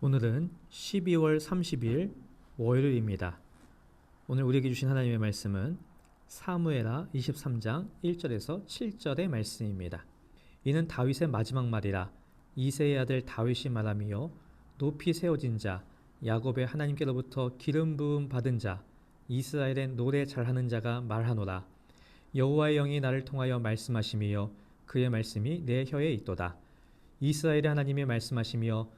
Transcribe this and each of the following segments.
오늘은 12월 30일 월요일입니다. 오늘 우리에게 주신 하나님의 말씀은 사무에라 23장 1절에서 7절의 말씀입니다. 이는 다윗의 마지막 말이라 이세의 아들 다윗이 말하며 높이 세워진 자 야곱의 하나님께로부터 기름 부음 받은 자 이스라엘의 노래 잘하는 자가 말하노라 여호와의 영이 나를 통하여 말씀하시며 그의 말씀이 내 혀에 있도다 이스라엘의 하나님이 말씀하시며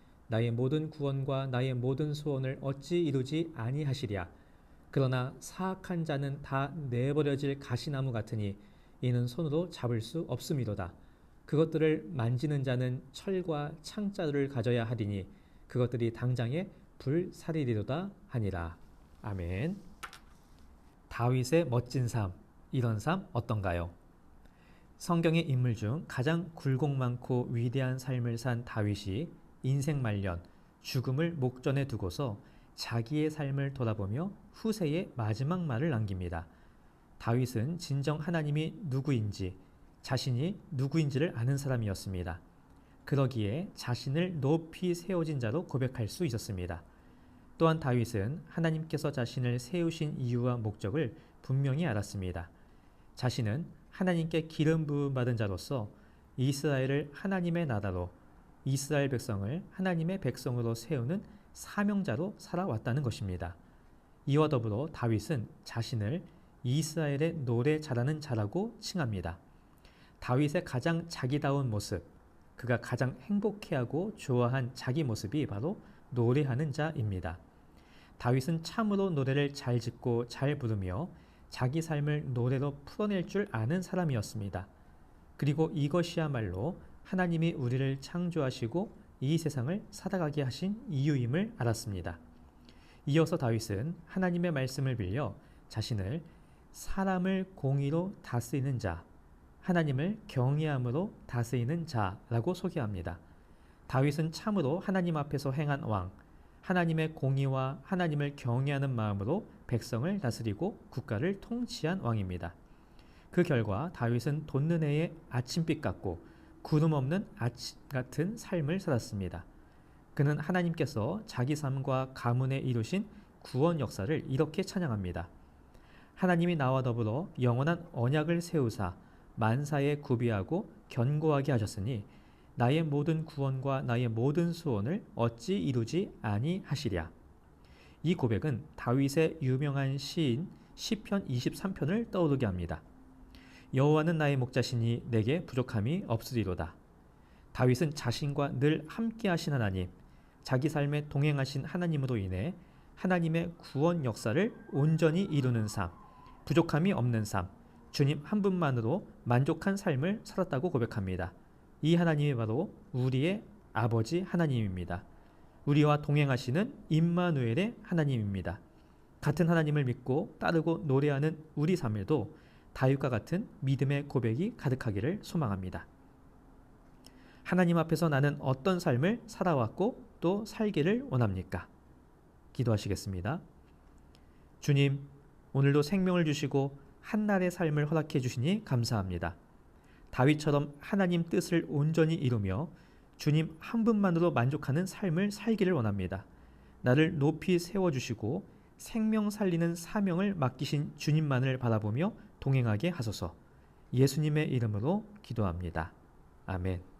나의 모든 구원과 나의 모든 소원을 어찌 이루지 아니하시랴. 그러나 사악한 자는 다 내버려질 가시나무 같으니 이는 손으로 잡을 수 없음이로다. 그것들을 만지는 자는 철과 창자를 가져야 하리니 그것들이 당장에 불살이리로다 하니라. 아멘. 다윗의 멋진 삶, 이런 삶 어떤가요? 성경의 인물 중 가장 굴곡 많고 위대한 삶을 산 다윗이 인생 말년, 죽음을 목전에 두고서 자기의 삶을 돌아보며 후세의 마지막 말을 남깁니다. 다윗은 진정 하나님이 누구인지, 자신이 누구인지를 아는 사람이었습니다. 그러기에 자신을 높이 세워진 자로 고백할 수 있었습니다. 또한 다윗은 하나님께서 자신을 세우신 이유와 목적을 분명히 알았습니다. 자신은 하나님께 기름 부음 받은 자로서 이스라엘을 하나님의 나라로 이스라엘 백성을 하나님의 백성으로 세우는 사명자로 살아왔다는 것입니다. 이와 더불어 다윗은 자신을 이스라엘의 노래 잘하는 자라고 칭합니다. 다윗의 가장 자기다운 모습, 그가 가장 행복해하고 좋아한 자기 모습이 바로 노래하는 자입니다. 다윗은 참으로 노래를 잘 짓고 잘 부르며 자기 삶을 노래로 풀어낼 줄 아는 사람이었습니다. 그리고 이것이야말로 하나님이 우리를 창조하시고 이 세상을 살아가게 하신 이유임을 알았습니다. 이어서 다윗은 하나님의 말씀을 빌려 자신을 사람을 공의로 다스리는 자, 하나님을 경외함으로 다스리는 자라고 소개합니다. 다윗은 참으로 하나님 앞에서 행한 왕, 하나님의 공의와 하나님을 경외하는 마음으로 백성을 다스리고 국가를 통치한 왕입니다. 그 결과 다윗은 돋는 해의 아침빛 같고 구름 없는 아침 같은 삶을 살았습니다. 그는 하나님께서 자기 삶과 가문에 이루신 구원 역사를 이렇게 찬양합니다. 하나님이 나와 더불어 영원한 언약을 세우사 만사에 구비하고 견고하게 하셨으니 나의 모든 구원과 나의 모든 소원을 어찌 이루지 아니하시랴. 이 고백은 다윗의 유명한 시인 시편 23편을 떠오르게 합니다. 여호와는 나의 목자시니 내게 부족함이 없으리로다. 다윗은 자신과 늘 함께 하신 하나님, 자기 삶에 동행하신 하나님으로 인해 하나님의 구원 역사를 온전히 이루는 삶, 부족함이 없는 삶, 주님 한 분만으로 만족한 삶을 살았다고 고백합니다. 이 하나님이 바로 우리의 아버지 하나님입니다. 우리와 동행하시는 임마누엘의 하나님입니다. 같은 하나님을 믿고 따르고 노래하는 우리 삶에도 다윗과 같은 믿음의 고백이 가득하기를 소망합니다. 하나님 앞에서 나는 어떤 삶을 살아왔고 또 살기를 원합니까? 기도하시겠습니다. 주님, 오늘도 생명을 주시고 한날의 삶을 허락해 주시니 감사합니다. 다윗처럼 하나님 뜻을 온전히 이루며 주님 한 분만으로 만족하는 삶을 살기를 원합니다. 나를 높이 세워주시고 생명 살리는 사명을 맡기신 주님만을 바라보며 동행하게 하소서. 예수님의 이름으로 기도합니다. 아멘.